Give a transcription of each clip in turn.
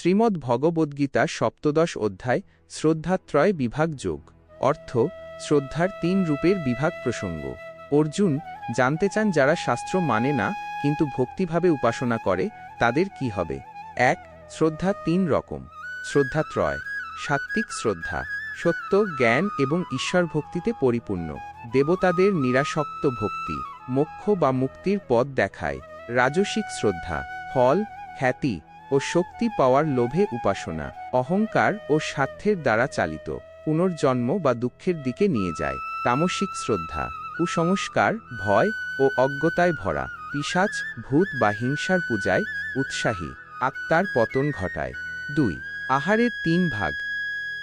শ্রীমদ্ ভগবদ্গীতা সপ্তদশ অধ্যায়, শ্রদ্ধাত্রয় বিভাগ যোগ। অর্থ, শ্রদ্ধার তিন রূপের বিভাগ প্রসঙ্গ। অর্জুন, জানতে চান যারা শাস্ত্র মানে না, কিন্তু ভক্তিভাবে উপাসনা করে, তাদের কি হবে? এক শ্রদ্ধা তিন রকম। শ্রদ্ধাত্রয়, সাত্ত্বিক শ্রদ্ধা, সত্য, জ্ঞান এবং ঈশ্বর ভক্তিতে পরিপূর্ণ। দেবতাদের নিরাসক্ত ভক্তি, মোক্ষ বা মুক্তির পথ দেখায়। রাজসিক শ্রদ্ধা, ফল, খ্যাতি ও শক্তি পাওয়ার লোভে উপাসনা, অহংকার ও স্বার্থের দ্বারা চালিত, পুনর্জন্ম বা দুঃখের দিকে নিয়ে যায়, তামসিক শ্রদ্ধা, কুসংস্কার, ভয় ও অজ্ঞতায় ভরা, পিশাচ, ভূত বা হিংসার পূজায় উৎসাহী, আত্মার পতন ঘটায়। দুই, আহারের তিন ভাগ।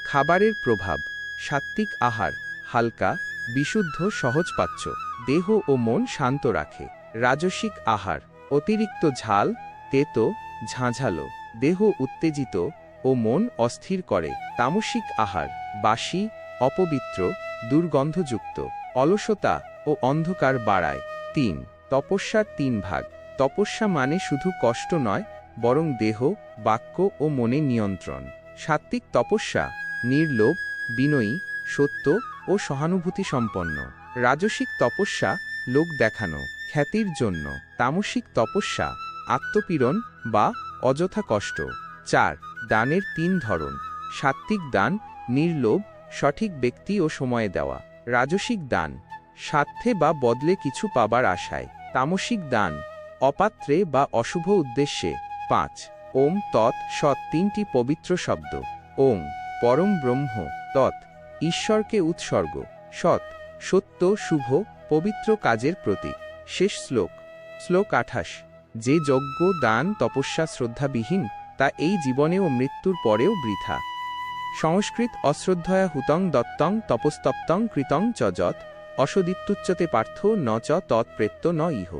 খাবারের প্রভাব, সাত্ত্বিক আহার, হালকা, বিশুদ্ধ, সহজপাচ্য, দেহ ও মন শান্ত রাখে, রাজসিক আহার, অতিরিক্ত ঝাল, তেতো ঝাঁঝালো, দেহ উত্তেজিত ও মন অস্থির করে। তামসিক আহার, বাসি, অপবিত্র, দুর্গন্ধযুক্ত, অলসতা ও অন্ধকার বাড়ায়। তিন, তপস্যার তিন ভাগ। তপস্যা মানে শুধু কষ্ট নয়, বরং দেহ, বাক্য ও মনে নিয়ন্ত্রণ। সাত্ত্বিক তপস্যা, নির্লোভ, বিনয়ী, সত্য ও সহানুভূতি সম্পন্ন রাজসিক তপস্যা, লোক দেখানো, খ্যাতির জন্য। তামসিক তপস্যা আত্মপীড়ন বা অযথা কষ্ট। চার, দানের তিন ধরন। সাত্ত্বিক দান, নির্লোভ, সঠিক ব্যক্তি ও সময়ে দেওয়া। রাজসিক দান, স্বার্থে বা বদলে কিছু পাবার আশায়। তামসিক দান, অপাত্রে বা অশুভ উদ্দেশ্যে। পাঁচ, ওম তৎ সৎ তিনটি পবিত্র শব্দ। ওম পরম ব্রহ্ম, তৎ, ঈশ্বরকে উৎসর্গ। সৎ, সত্য, শুভ, পবিত্র কাজের প্রতীক। শেষ শ্লোক। শ্লোক আঠাশ। যে যজ্ঞ, দান, তপস্যা শ্রদ্ধাবিহীন, তা এই জীবনে ও মৃত্যুর পরেও বৃথা। সংস্কৃত অশ্রদ্ধয়া হুতং দত্তং তপস্তপ্তং কৃতং চ যৎ অসদিত্যুচ্যতে পার্থ ন চ তৎপ্রেত্য ন ইহ।